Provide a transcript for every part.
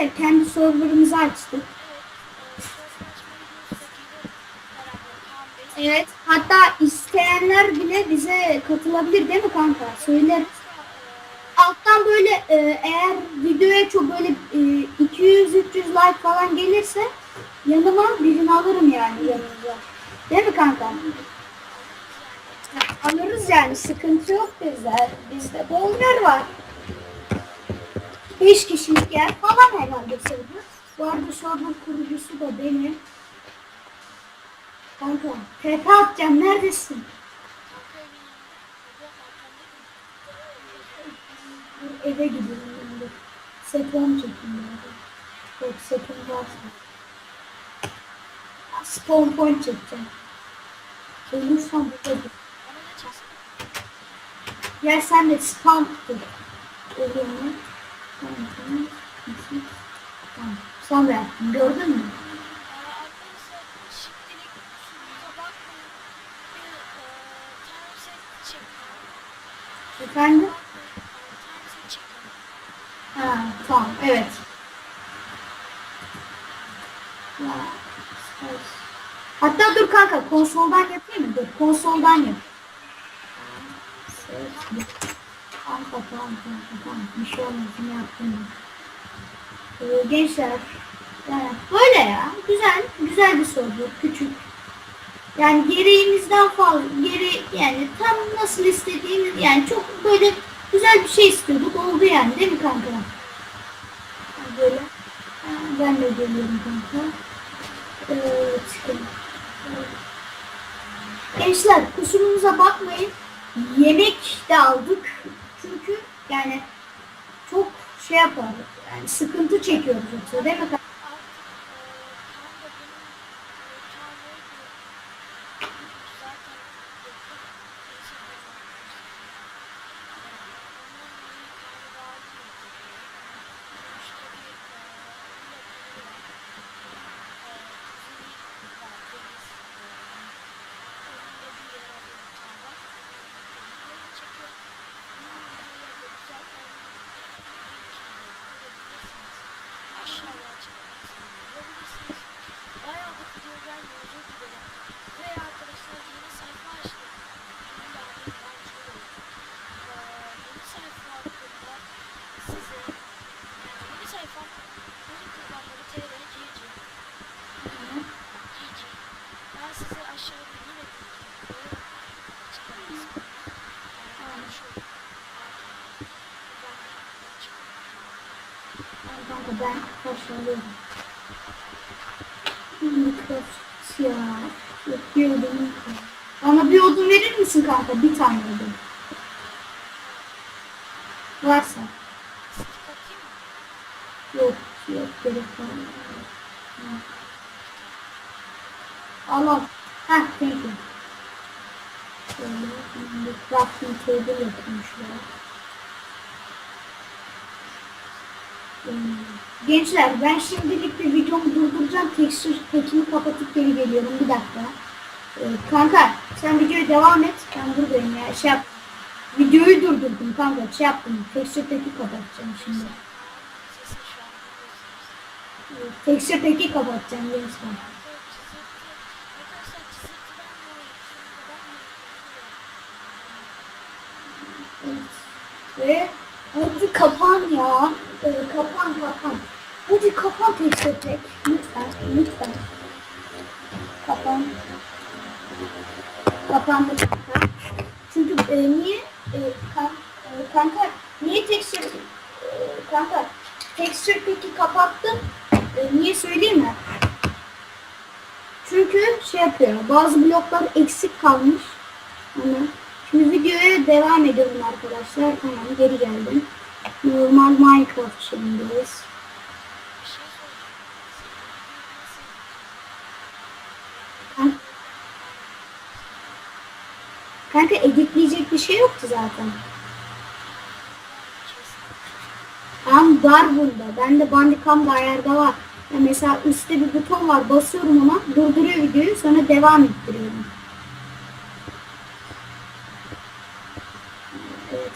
Gençler kendi serverımızı açtık. Evet. Hatta isteyenler bile bize katılabilir değil mi kanka? Söyler. Alttan böyle e, eğer videoya çok böyle e, 200-300 like falan gelirse yanıma birini alırım yani yanımıza. Değil mi kanka? Alırız yani sıkıntı yok bizde. Bizde bol yer var. 5 kişilik yer falan herhalde server. Bu arada server kurucusu da benim. Kanka TP atacağım neredesin? Eve gidiyorum ben de. Seton çekeyim bari. Yok seton varsa. Spawn point çekeceğim. Ölürsem burada dur. Gel sen de spawn dur. Ölüyor? Sen de gördün mü? Efendim? Ha, tamam, evet. Hatta dur kanka, konsoldan yapayım mı? Dur, konsoldan yap. Tamam, tamam, tamam. Bir şey olmaz, ne yaptım. Ee, gençler, yani böyle ya, güzel, güzel bir soru, küçük. Yani gereğimizden fazla, geri yani tam nasıl istediğimiz, yani çok böyle güzel bir şey istiyorduk, oldu yani değil mi kanka? Böyle. Ben de geliyorum kanka. Evet. Gençler kusurumuza bakmayın. Yemek de aldık. Yani çok şey yapardık. Yani sıkıntı çekiyoruz yoksa değil mi kanka? Ben size aşağıda yine bir çıkarız. Yani şu Ay kanka ben karşılaıyorum. Mikros siyah. Yok bir odun yok. Bana bir odun verir misin kanka? Bir tane odun. Varsa. Yok yok gerek var. Al al. Heh thank you. Şöyle crafting table yapayım Gençler ben şimdilik bir videomu durduracağım. Texture pack'ini kapatıp geri geliyorum. Bir dakika. Ee, kanka sen videoya devam et. Ben buradayım ya. Şey yap. Videoyu durdurdum kanka. Şey yaptım. Texture pack'i kapatacağım şimdi. Texture pack'i kapatacağım gençler. Evet. Ve hadi kapan ya. Ee, kapan kapan. Hadi kapan texture pack. Lütfen lütfen. Kapan. Kapandı. Çünkü e, niye e, kan, e, kanka niye texture e, kanka texture pack'i kapattım. E, niye söyleyeyim mi? Çünkü şey yapıyor. Bazı bloklar eksik kalmış. Ama şimdi videoya devam ediyorum arkadaşlar. Tamam geri geldim. Normal Minecraft şeyindeyiz. şey Kanka editleyecek bir şey yoktu zaten. Tam var bunda. Bende Bandicam'da ayarda var. Ya mesela üstte bir buton var. Basıyorum ona. Durduruyor videoyu. Sonra devam ettiriyorum. Evet.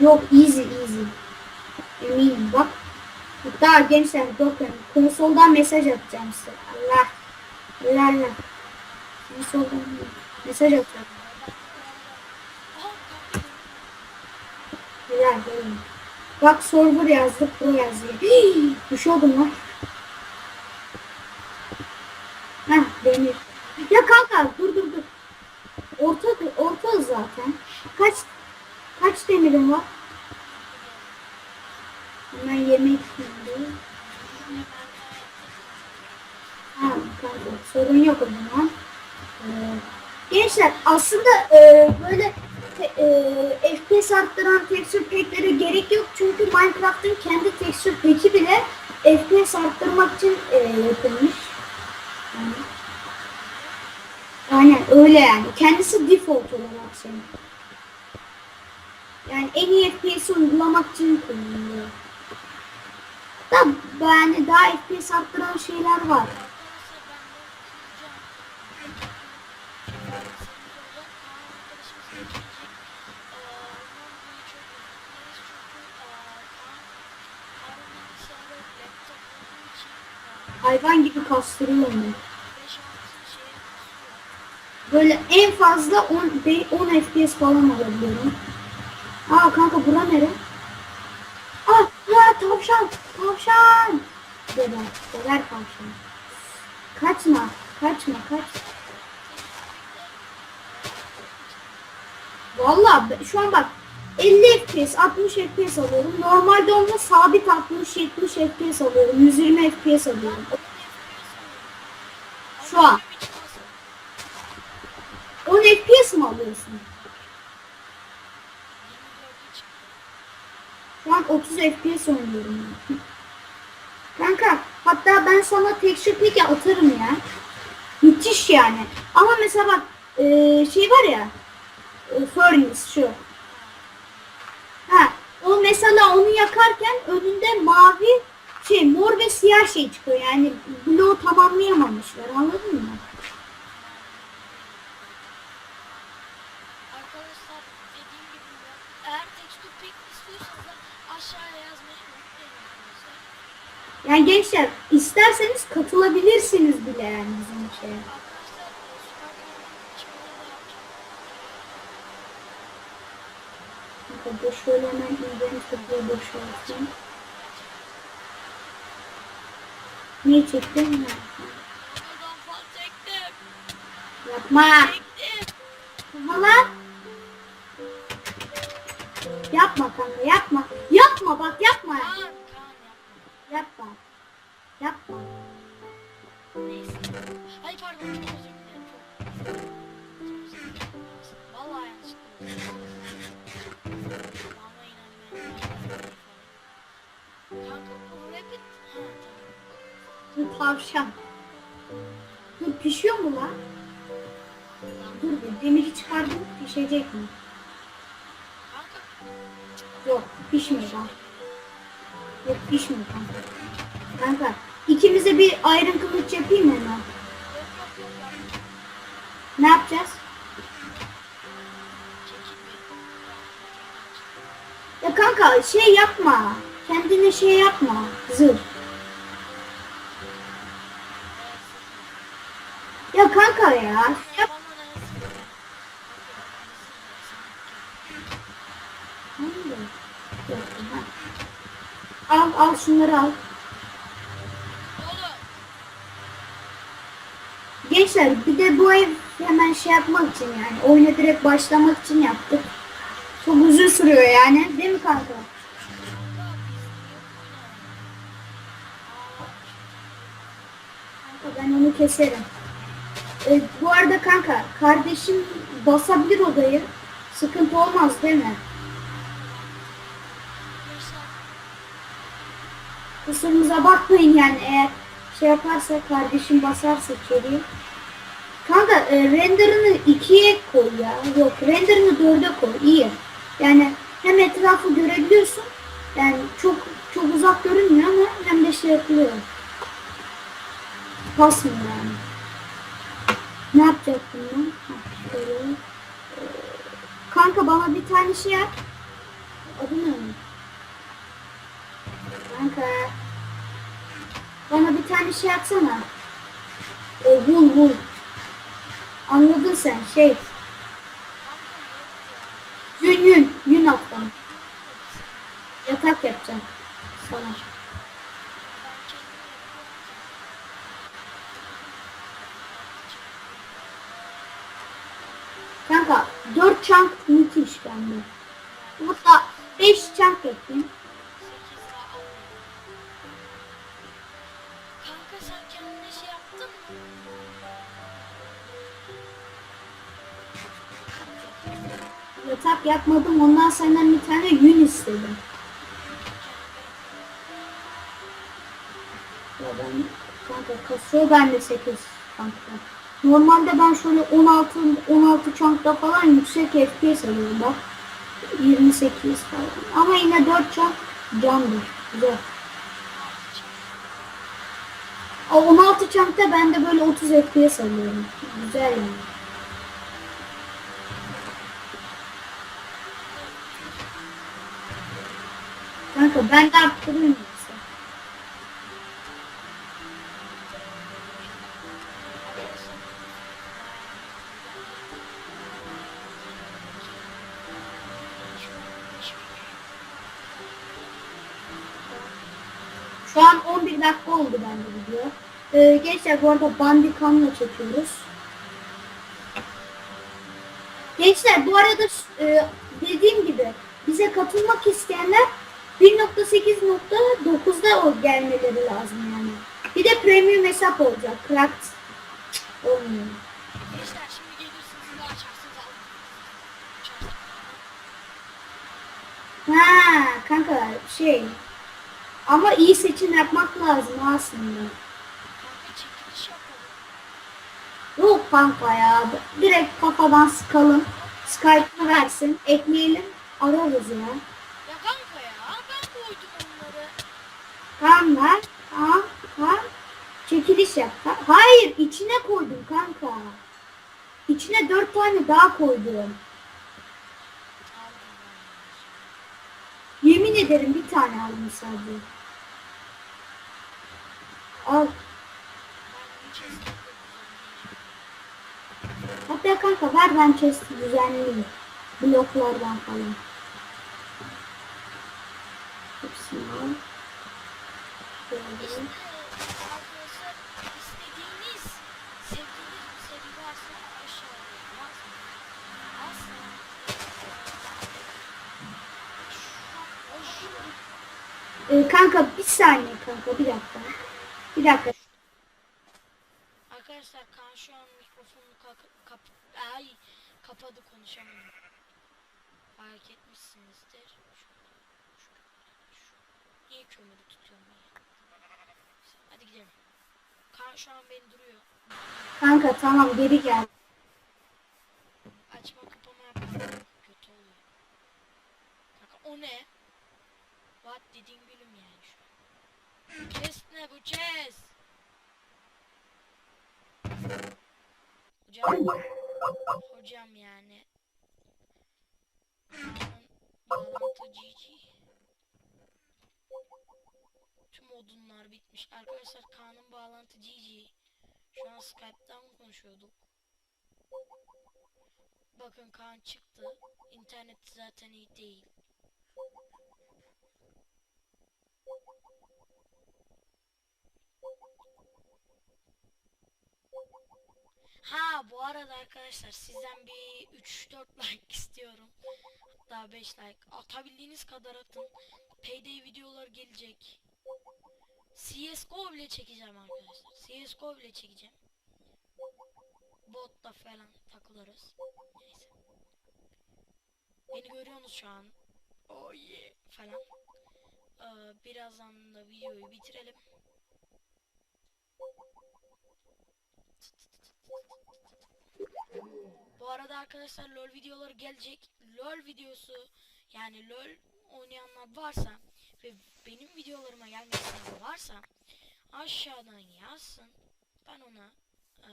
Yok easy easy. Eminim bak. Hatta gençler bakın konsoldan mesaj atacağım size. Allah. Allah Allah. Konsoldan mesaj atacağım. Helal helal. Bak server yazdık pro. Hii, Düş oldum lan. Heh demir. Ya kanka dur dur dur. Orta orta zaten. Kaç kaç demirim var? Hemen yemek şimdi. Ha kanka sorun yok o zaman. Ee, gençler aslında e, böyle te- e, FPS arttıran texture packlere gerek yok çünkü Minecraft'ın kendi texture pack'i bile FPS arttırmak için e, yapılmış. Yani, aynen öyle yani. Kendisi default olarak şey. Yani en iyi FPS uygulamak için kullanılıyor. Da yani daha FPS arttıran şeyler var. Hayvan gibi kastırıyor onu. Böyle en fazla 10, be- 10 FPS falan alabiliyorum. Aa kanka bura nere? Aa ya tavşan tavşan. Deder, deder tavşan. Kaçma, kaçma, kaç. Valla şu an bak 50 FPS, 60 FPS alıyorum. Normalde onda sabit 60-70 FPS alıyorum. 120 FPS alıyorum. Şu an. 10 FPS mi alıyorsun? Şu an 30 FPS oynuyorum. ben. Kanka hatta ben sana texture pack'i atarım ya. Müthiş yani. Ama mesela bak e, şey var ya e, furnace şu. Ha, o mesela onu yakarken önünde mavi şey mor ve siyah şey çıkıyor. Yani bloğu tamamlayamamışlar. Anladın mı? Arkadaşlar dediğim gibi eğer texture pack istiyorsanız aşağıya yazmayı unutmayın arkadaşlar. Yani gençler isterseniz katılabilirsiniz bile yani bizim şeye. Arkadaşlar e, süper kahraman çıkmaları da yapacağım. Bakın şöyle hemen izlerini tıklığı boşaltayım. Ne çektin? Ha. Falan çektim. Yapma. Çektim. Yapma kanka yapma. Yapma bak yapma. Kaan, Kaan yapma. Yapma. Yapma. Neyse. Ay pardon çok özür dilerim. Çok çok özür dilerim. Vallahi. Kanka bu tamam. Bu tavşan. Dur pişiyor mu lan? Dur bir demiri çıkardım pişecek mi? Kanka Yok pişmiyor lan. Yok pişmiyor kanka. Kanka ikimize bir ayrın kılıç yapayım mı hemen? Ne yapacağız? Ya kanka şey yapma. Kendine şey yapma. Zırh. Ya kanka ya. Yap. Bana ne sıkıntı? Hayır. Yok, ha. Al al şunları al. Gençler bir de bu ev hemen şey yapmak için yani oyuna direkt başlamak için yaptık. Çok uzun sürüyor yani. Değil mi kanka? Kanka ben onu keserim. Ee, bu arada kanka kardeşim basabilir odayı. Sıkıntı olmaz değil mi? Kusurumuza bakmayın yani eğer şey yaparsa kardeşim basarsa içeriye. Kanka e, renderını ikiye koy ya. Yok renderını dörde koy. iyi. Yani hem etrafı görebiliyorsun. Yani çok çok uzak görünmüyor ama hem de şey yapılıyor. Basmıyor yani. Ne yapacaktım ben? Ee, Kanka bana bir tane şey yap. Adı ne? Kanka. Bana bir tane şey atsana. O vul vul. Anladın sen şey. Yün yün. Yün at bana. Yatak yapacağım. Sana. Kanka 4 çank müthiş bende. Hatta 5 çank yapayım. Yatak yapmadım. Ondan senden bir tane yün istedim. Ya ben kanka kasıyor bende 8 çankta. Normalde ben şöyle 16 16 çankta falan yüksek FPS alıyorum bak. 28 falan. Ama yine 4 çank candır. Güzel. O 16 çankta ben de böyle 30 FPS alıyorum. Güzel yani. Kanka ben de arttırayım yoksa. Şu an 11 dakika oldu bende video. Ee, gençler bu arada Bandicam'la çekiyoruz. Gençler bu arada e, dediğim gibi bize katılmak isteyenler 1.8.9'da o gelmeleri lazım yani. Bir de premium hesap olacak. Cracked olmuyor. Gençler şimdi gelirsiniz silah açarsınız alın. Ha kanka şey ama iyi seçim yapmak lazım aslında. Yok kanka ya. Direkt kafadan sıkalım. Skype'ını versin. Ekleyelim. Ararız ya. Ya kanka ya ben koydum onları. Ver. Tamam. Tamam. Çekiliş yap. Ha- Hayır içine koydum kanka. İçine dört tane daha koydum. Yemin ederim bir tane aldım sadece. Al. Hatta kanka ver ben chest'i düzenleyeyim. Bloklardan falan. Hepsini al. Şu Ee, kanka bir saniye kanka bir dakika. Bir dakika. Arkadaşlar Kaan şu an mikrofonunu kap, kap ay kapadı konuşamıyor. Fark etmişsinizdir. Şu- şu- şu- Niye kömürü tutuyorum ya? Hadi gidelim. Kaan şu an beni duruyor. Kanka tamam geri gel. Açma kapama yapma. Kötü oluyor. Kanka o ne? What dediğin gülüm yani şu an. Chest ne bu chest? Hocam. Hocam yani. Kaan'ın Odunlar bitmiş. Arkadaşlar Kaan'ın bağlantı GG. Şu an Skype'dan konuşuyorduk. Bakın Kaan çıktı. İnternet zaten iyi değil. Ha bu arada arkadaşlar sizden bir 3-4 like istiyorum. Hatta 5 like. Atabildiğiniz kadar atın. Payday videolar gelecek. CSGO bile çekeceğim arkadaşlar. CSGO bile çekeceğim. Botla falan takılırız. Neyse. Beni görüyorsunuz şu an. Oh yeah falan. Ee, birazdan da videoyu bitirelim. Bu arada arkadaşlar LoL videoları gelecek. LoL videosu yani LoL oynayanlar varsa ve benim videolarıma gelmek isteyen varsa aşağıdan yazsın. Ben ona e,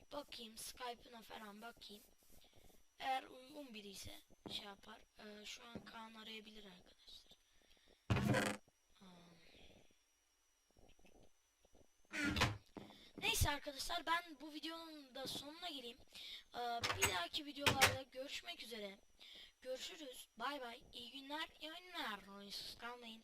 bir bakayım Skype'ına falan bakayım. Eğer uygun biri ise şey yapar. Ee, şu an Kaan arayabilir arkadaşlar. Neyse arkadaşlar ben bu videonun da sonuna geleyim. Ee, bir dahaki videolarda görüşmek üzere. Görüşürüz. Bay bay. İyi günler. İyi oyunlar. Oyunsuz kalmayın.